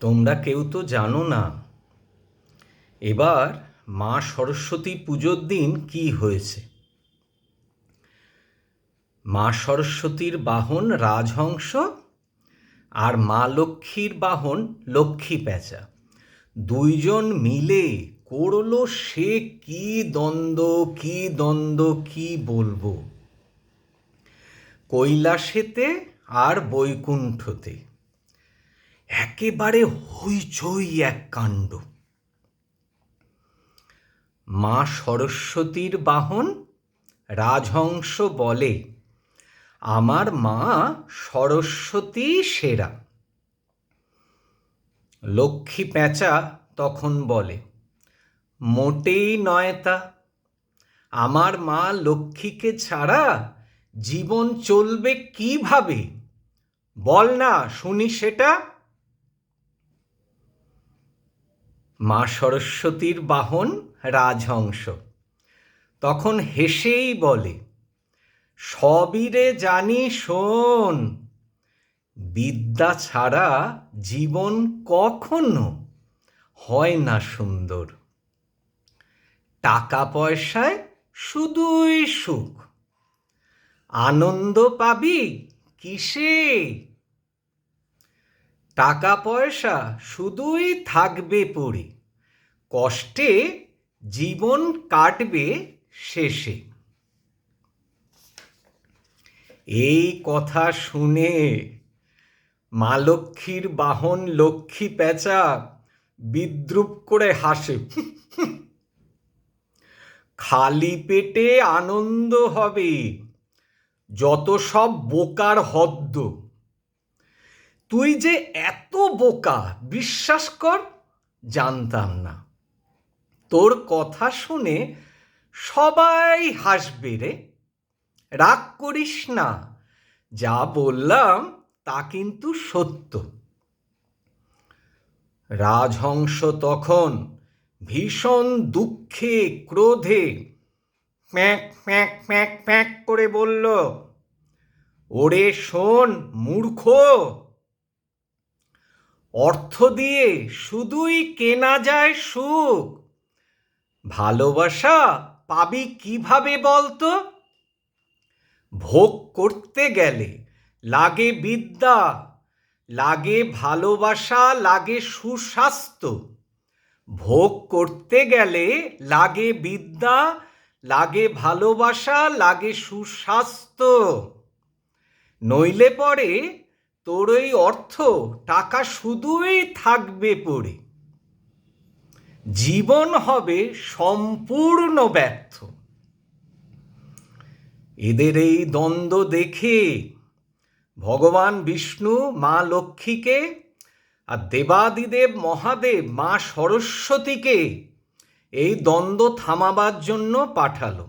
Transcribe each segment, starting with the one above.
তোমরা কেউ তো জানো না। এবার মা সরস্বতী পুজোর দিন কি হয়েছে? মা সরস্বতীর বাহন রাজহংস আর মা লক্ষ্মীর বাহন লক্ষ্মী প্যাঁচা। দুইজন মিলে করল সে কি দ্বন্দ্ব কি দ্বন্দ্ব, কি বলব? কৈলাসেতে আর বৈকুণ্ঠতে। একেবারে হইচই এক কাণ্ড। মা সরস্বতীর বাহন রাজহংস বলে, আমার মা সরস্বতী সেরা। লক্ষ্মী পেঁচা তখন বলে, মোটেই নয় তা। আমার মা লক্ষ্মীকে ছাড়া জীবন চলবে কীভাবে? বল না, শুনি সেটা। মা সরস্বতীর বাহন রাজহংস। তখন হেসেই বলে সবিরে জানি, শোন, বিদ্যা ছাড়া জীবন কখনো হয় না সুন্দর। টাকা পয়সায় শুধুই সুখ। আনন্দ পাবি কিসে? টাকা পয়সা শুধুই থাকবে পড়ে। কষ্টে জীবন কাটবে শেষে। এই কথা শুনে মা লক্ষ্মীর বাহন লক্ষ্মী পেঁচা বিদ্রুপ করে হাসে। খালি পেটে আনন্দ হবে, যত সব বোকার হদ্দ। তুই যে এত বোকা, বিশ্বাস কর, জানতাম না। তোর কথা শুনে সবাই হাসবে রে। রাগ করিস না, যা বললাম তা কিন্তু সত্য। রাজহংস তখন ভীষণ দুঃখে, ক্রোধে প্যাঁক প্যাঁক প্যাঁক প্যাঁক করে বলল, ওরে শোন, মূর্খ! অর্থ দিয়ে শুধুই কেনা যায় সুখ। ভালোবাসা পাবি কীভাবে বলতো? ভোগ করতে গেলে লাগে বিদ্যা, লাগে ভালোবাসা, লাগে সুস্বাস্থ্য। ভোগ করতে গেলে লাগে বিদ্যা, লাগে ভালোবাসা, লাগে সুস্বাস্থ্য। নইলে পরে তোর ওই অর্থ, টাকা শুধুই থাকবে পড়ে। জীবন হবে সম্পূর্ণ ব্যর্থ। এদের এই দ্বন্দ্ব দেখে ভগবান বিষ্ণু, মা লক্ষ্মীকে আর দেবাদিদেব মহাদেব, মা সরস্বতীকে এই দ্বন্দ্ব থামাবার জন্য পাঠালো।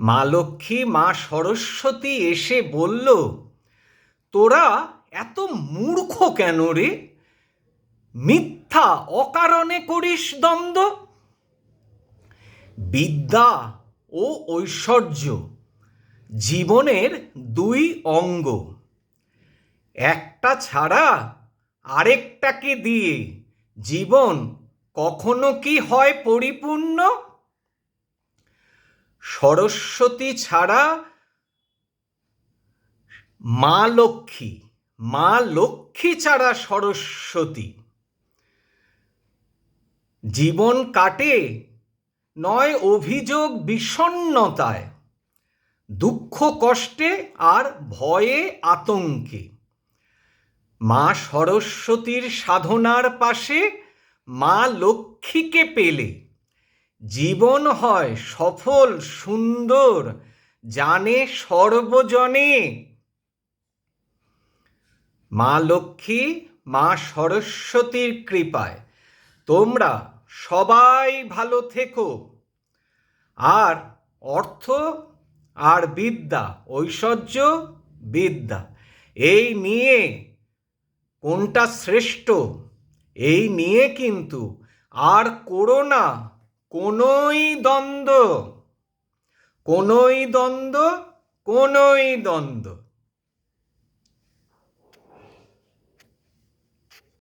মা লক্ষ্মী, মা সরস্বতী এসে বলল তোরা এত মূর্খ কেন রে? মিথ্যা অকারণে করিস দ্বন্দ্ব? বিদ্যা ও ঐশ্বর্য জীবনের দুই অঙ্গ। একটা ছাড়া আরেকটাকে দিয়ে জীবন কখনো কি হয় পরিপূর্ণ? সরস্বতী ছাড়া মা লক্ষ্মী মা লক্ষ্মী ছাড়া সরস্বতী। জীবন কাটে, নয় অভিযোগ বিষণ্নতায় দুঃখ কষ্টে আর ভয়ে আতঙ্কে। মা সরস্বতীর সাধনার পাশে মা লক্ষ্মীকে পেলে। জীবন হয় সফল, সুন্দর, জানে সর্বজনে। মা লক্ষ্মী, মা সরস্বতীর কৃপায়। তোমরা সবাই ভালো থেকো। আর অর্থ আর বিদ্যা, ঐশ্বর্য, বিদ্যা, এই নিয়ে কোনটা শ্রেষ্ঠ, এই নিয়ে কিন্তু আর করো না, কোনোই দ্বন্দ্ব। কোনোই দ্বন্দ্ব কোনোই দ্বন্দ্ব।